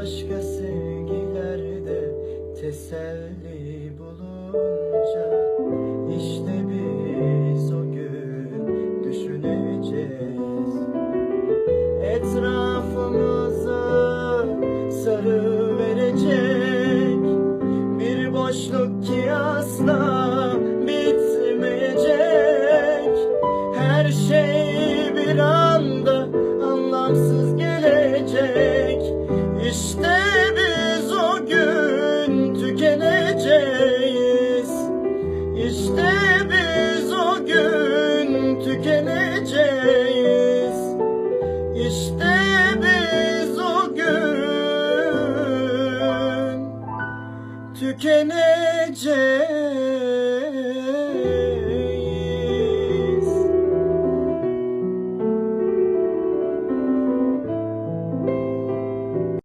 başka sevgilerde teselli bulunca işte biz o gün düşüneceğiz. Etrafımızı sarı verecek bir boşluk ki asla bitmeyecek. Her şey İşte biz o gün tükeneceğiz. İşte biz o gün tükeneceğiz